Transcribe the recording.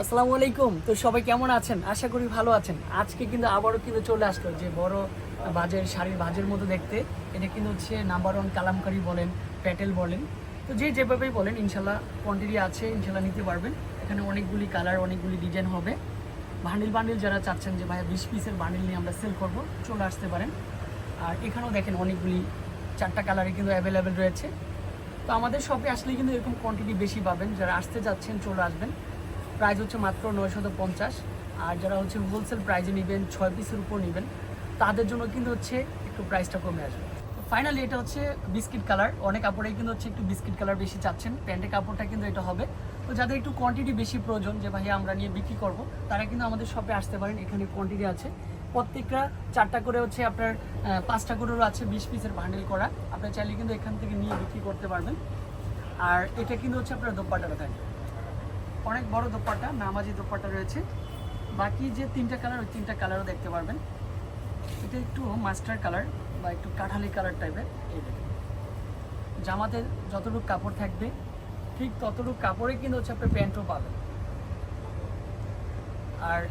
আসসালামু আলাইকুম। তো সবাই কেমন আছেন? আশা করি ভালো আছেন। আজকে কিন্তু আবারও কিন্তু চলে আসলো যে বড় বাজের শাড়ির বাজের মতো দেখতে। এটা কিন্তু হচ্ছে নাম্বার ওয়ান কালামকারি বলেন, প্যাটেল বলেন। তো যে যেভাবেই বলেন, ইনশাল্লাহ কোয়ান্টিটি আছে, ইনশাল্লাহ নিতে পারবেন। এখানে অনেকগুলি কালার অনেকগুলি ডিজাইন হবে। বান্ডিল বান্ডিল যারা চাচ্ছেন যে, ভাইয়া বিশ পিসের বান্ডিল নিয়ে আমরা সেল করব, চলে আসতে পারেন। আর এখানেও দেখেন অনেকগুলি, চারটা কালারে কিন্তু অ্যাভেলেবেল রয়েছে। তো আমাদের শপে আসলে কিন্তু এরকম কোয়ান্টিটি বেশি পাবেন। যারা আসতে যাচ্ছেন চলে আসবেন। প্রাইস হচ্ছে মাত্র নয়শত পঞ্চাশ। আর যারা হচ্ছে হোলসেল প্রাইজে নেবেন, ছয় পিসের উপর নেবেন, তাদের জন্য কিন্তু হচ্ছে একটু প্রাইসটা কমে আসবে। ফাইনালি এটা হচ্ছে বিস্কিট কালার অনেক কাপড়েই কিন্তু হচ্ছে একটু বিস্কিট কালার বেশি চাচ্ছেন। প্যান্টের কাপড়টা কিন্তু এটা হবে। তো যাদের একটু কোয়ান্টিটি বেশি প্রয়োজন, যে ভাই আমরা নিয়ে বিক্রি করব, তারা কিন্তু আমাদের শপে আসতে পারেন। এখানে কোয়ান্টিটি আছে। প্রত্যেকটা চারটা করে হচ্ছে আপনার পাঁচটা করেও আছে বিশ পিসের বান্ডেল করা। আপনার চাইলে কিন্তু এখান থেকে নিয়ে বিক্রি করতে পারবেন। আর এটা কিন্তু হচ্ছে আপনার দোপাট্টাটা থাকে অনেক বড় দোপাটা নামাজি দোপাটা রয়েছে। বাকি যে তিনটা কালার ওই তিনটা কালারও দেখতে পারবেন। এটা একটু মাস্টার কালার বা একটু কাঠালি কালার টাইপের এই দেখেন। জামাতে যতটুকু কাপড় থাকবে, ঠিক ততটুকু কাপড়ে কিন্তু হচ্ছে আপনি প্যান্টও পাবেন। আর